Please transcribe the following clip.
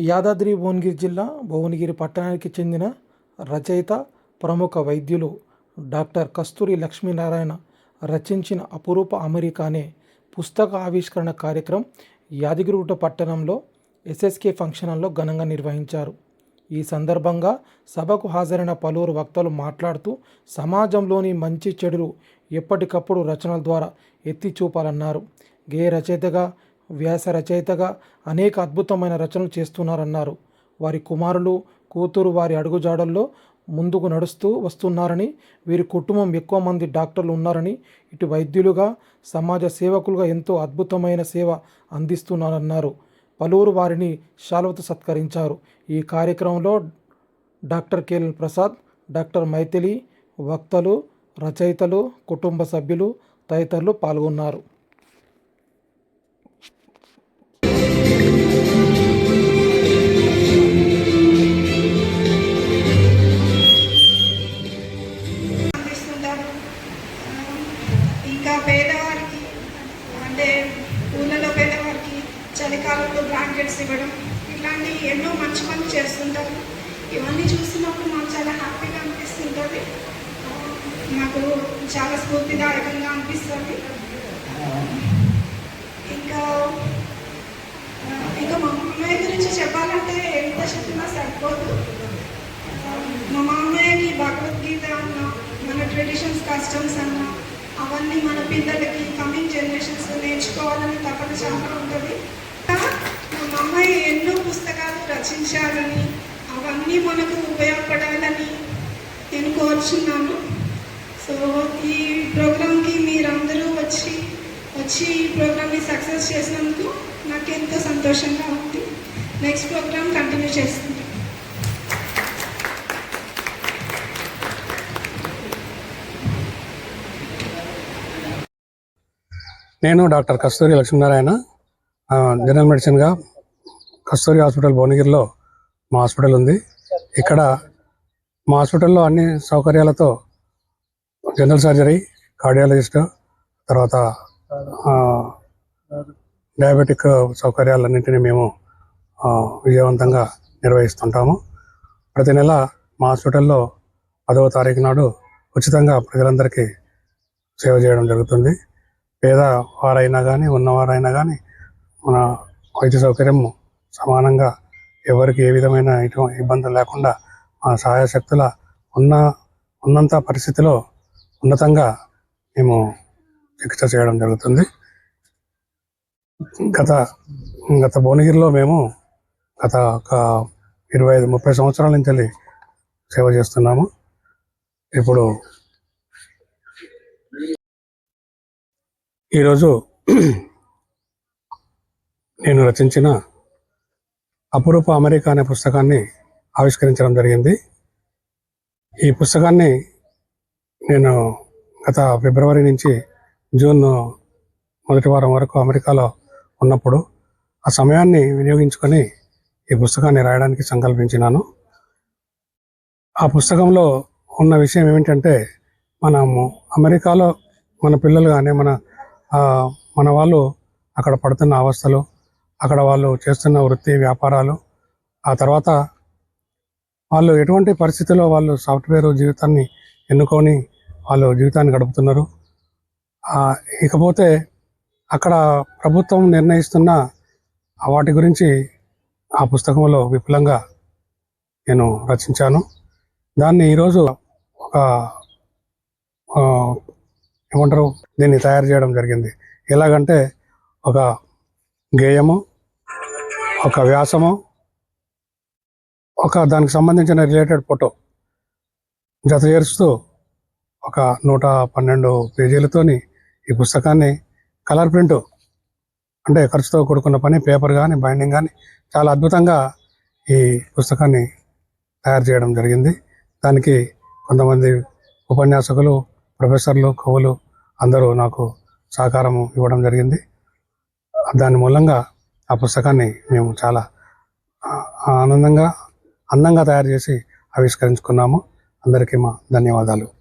యాదాద్రి భువనగిరి జిల్లా భువనగిరి పట్టణానికి చెందిన రచయిత ప్రముఖ వైద్యులు డాక్టర్ కస్తూరి లక్ష్మీనారాయణ రచించిన అపురూప అమెరికా అనే పుస్తక ఆవిష్కరణ కార్యక్రమం యాదగిరిగుట్ట పట్టణంలో ఎస్ఎస్కే ఫంక్షన్లో ఘనంగా నిర్వహించారు. ఈ సందర్భంగా సభకు హాజరైన పలువురు వక్తలు మాట్లాడుతూ సమాజంలోని మంచి చెడులు ఎప్పటికప్పుడు రచనల ద్వారా ఎత్తి చూపాలన్నారు. గేయ రచయితగా వ్యాస రచయితగా అనేక అద్భుతమైన రచనలు చేస్తున్నారన్నారు. వారి కుమారులు కూతురు వారి అడుగుజాడల్లో ముందుకు నడుస్తూ వస్తున్నారని వీరి కుటుంబం ఎక్కువ మంది డాక్టర్లు ఉన్నారని ఇటు వైద్యులుగా సమాజ సేవకులుగా ఎంతో అద్భుతమైన సేవ అందిస్తున్నారన్నారు. పలువురు వారిని శాల్వత సత్కరించారు. ఈ కార్యక్రమంలో doctor K L Prasad doctor Maithili వక్తలు రచయితలు కుటుంబ సభ్యులు తదితరులు పాల్గొన్నారు. చలికాలంలో బ్లాంకెట్స్ ఇవ్వడం ఇట్లాంటి ఎన్నో మంచి పనులు చేస్తుంటారు. ఇవన్నీ చూస్తున్నప్పుడు మాకు చాలా హ్యాపీగా అనిపిస్తుంటుంది. నాకు చాలా స్ఫూర్తిదాయకంగా అనిపిస్తుంది. ఇంకా ఇంకా మా అమ్మాయి గురించి చెప్పాలంటే ఎంత చెప్పినా సరిపోదు. మా మామయ్యకి భగవద్గీత అన్న మన ట్రెడిషన్స్ కస్టమ్స్ అన్న అవన్నీ మన పిల్లలకి రచించారని అవన్నీ మనకు ఉపయోగపడాలని నేను కోరుచున్నాను. సో ఈ ప్రోగ్రామ్కి మీరందరూ వచ్చి వచ్చి ఈ ప్రోగ్రామ్ని సక్సెస్ చేసినందుకు నాకు ఎంతో సంతోషంగా ఉంది. నెక్స్ట్ ప్రోగ్రామ్ కంటిన్యూ చేస్తుంది నేను డాక్టర్ కస్తూరి లక్ష్మీనారాయణ జనరల్ మెడిసిన్గా కస్తూరి హాస్పిటల్ భువనగిరిలో మా హాస్పిటల్ ఉంది. ఇక్కడ మా హాస్పిటల్లో అన్ని సౌకర్యాలతో జనరల్ సర్జరీ కార్డియాలజిస్ట్ తర్వాత డయాబెటిక్ సౌకర్యాలన్నింటినీ మేము విజయవంతంగా నిర్వహిస్తుంటాము. ప్రతి నెల మా హాస్పిటల్లో పదవ తారీఖు నాడు ఉచితంగా ప్రజలందరికీ సేవ చేయడం జరుగుతుంది. పేద వారైనా కానీ ఉన్నవారైనా కానీ మన వైద్య సౌకర్యం సమానంగా ఎవరికి ఏ విధమైన ఎటువంటి ఇబ్బంది లేకుండా మా సహాయ శక్తుల ఉన్న ఉన్నంత పరిస్థితిలో ఉన్నతంగా మేము చికిత్స చేయడం జరుగుతుంది. గత గత భువనగిరిలో మేము గత ఒక ఇరవై ఐదు ముప్పై సంవత్సరాల నుంచి వెళ్ళి సేవ చేస్తున్నాము. ఇప్పుడు ఈరోజు నేను రచించిన అపురూప అమెరికా అనే పుస్తకాన్ని ఆవిష్కరించడం జరిగింది. ఈ పుస్తకాన్ని నేను గత ఫిబ్రవరి నుంచి జూన్ మొదటి వారం వరకు అమెరికాలో ఉన్నప్పుడు ఆ సమయాన్ని వినియోగించుకొని ఈ పుస్తకాన్ని రాయడానికి సంకల్పించినాను. ఆ పుస్తకంలో ఉన్న విషయం ఏమిటంటే మనము అమెరికాలో మన పిల్లలు కానీ మన మన వాళ్ళు అక్కడ పడుతున్న అవస్థలు అక్కడ వాళ్ళు చేస్తున్న వృత్తి వ్యాపారాలు ఆ తర్వాత వాళ్ళు ఎటువంటి పరిస్థితుల్లో వాళ్ళు సాఫ్ట్వేర్ జీవితాన్ని ఎన్నుకొని వాళ్ళు జీవితాన్ని గడుపుతున్నారు. ఇకపోతే అక్కడ ప్రభుత్వం నిర్ణయిస్తున్న వాటి గురించి ఆ పుస్తకంలో విపులంగా నేను రచించాను. దాన్ని ఈరోజు ఒక ఏమంటారు దీన్ని తయారు చేయడం జరిగింది. ఎలాగంటే ఒక గేయము ఒక వ్యాసము ఒక దానికి సంబంధించిన రిలేటెడ్ ఫోటో జత చేరుస్తూ ఒక నూట పన్నెండు పేజీలతోని ఈ పుస్తకాన్ని కలర్ ప్రింట్ అంటే ఖర్చుతో కూడుకున్న పని పేపర్ కానీ బైండింగ్ కానీ చాలా అద్భుతంగా ఈ పుస్తకాన్ని తయారు చేయడం జరిగింది. దానికి కొంతమంది ఉపన్యాసకులు ప్రొఫెసర్లు కవులు అందరూ నాకు సహకారం ఇవ్వడం జరిగింది. దాని మూలంగా ఆ పుస్తకాన్ని మేము చాలా ఆనందంగా అందంగా తయారు చేసి ఆవిష్కరించుకున్నాము. అందరికీ మా ధన్యవాదాలు.